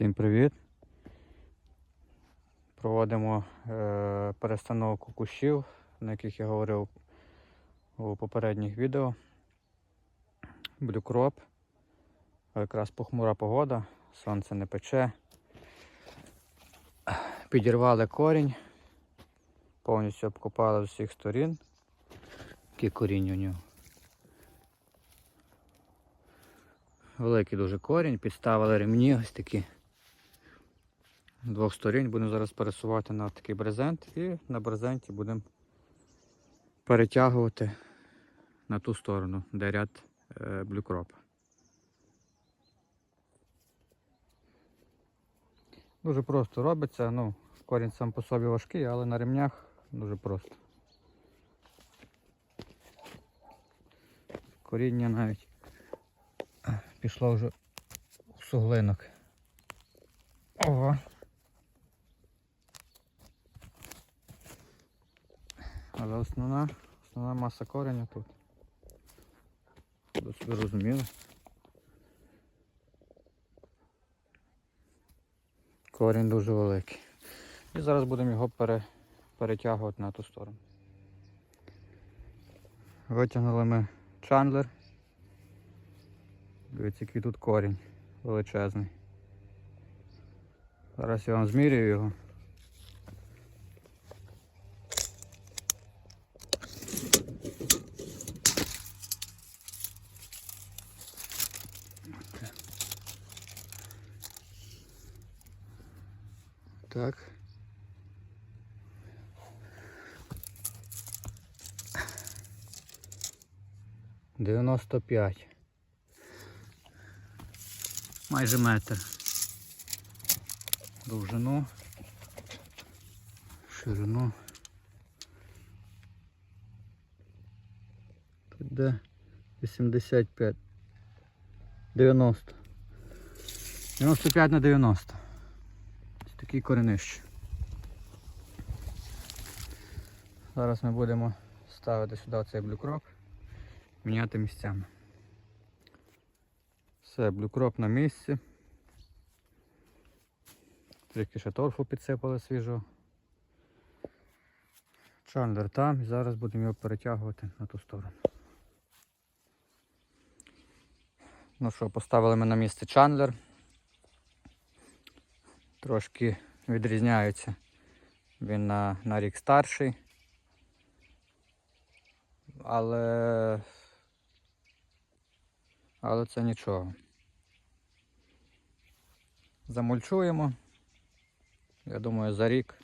Всім привіт! Проводимо е, перестановку кущів, на яких я говорив у попередніх відео. Блюкроп. Якраз похмура погода, сонце не пече. Підірвали корінь, повністю обкопали з усіх сторін. Який корінь у нього. Великий дуже корінь, підставили ремні ось такі. Двох сторін будемо зараз пересувати на такий брезент і на брезенті будемо перетягувати на ту сторону, де ряд е, блюкропа. Дуже просто робиться, ну, корінь сам по собі важкий, але на ремнях дуже просто. Коріння навіть пішло вже в суглинок. Ого. Але основна, основна маса кореня тут. Щоб собі розуміли. Корінь дуже великий. І зараз будемо його пере, перетягувати на ту сторону. Витягнули ми чандлер. Дивіться, який тут корінь величезний. Зараз я вам змірюю його. Так. Дев'яносто п'ять. Майже метр. Довжину. Ширину. Тут де 85. 90. 95 на 90. Ось такий коренищ. Зараз ми будемо ставити сюди цей блюкроп, міняти місцями. Все, блюкроп на місці. Трішки ще торфу підсипали свіжого. Чандер там і зараз будемо його перетягувати на ту сторону. Ну що, поставили ми на місце чандлер. Трошки відрізняється. Він на, на рік старший. Але але це нічого. Замульчуємо. Я думаю, за рік.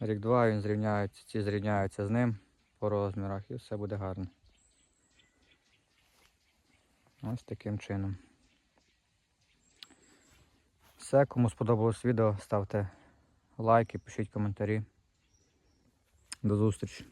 Рік-два він зрівняється, ці зрівняються з ним по розмірах і все буде гарно. Ось таким чином. Все, кому сподобалось відео, ставте лайки, пишіть коментарі. До зустрічі!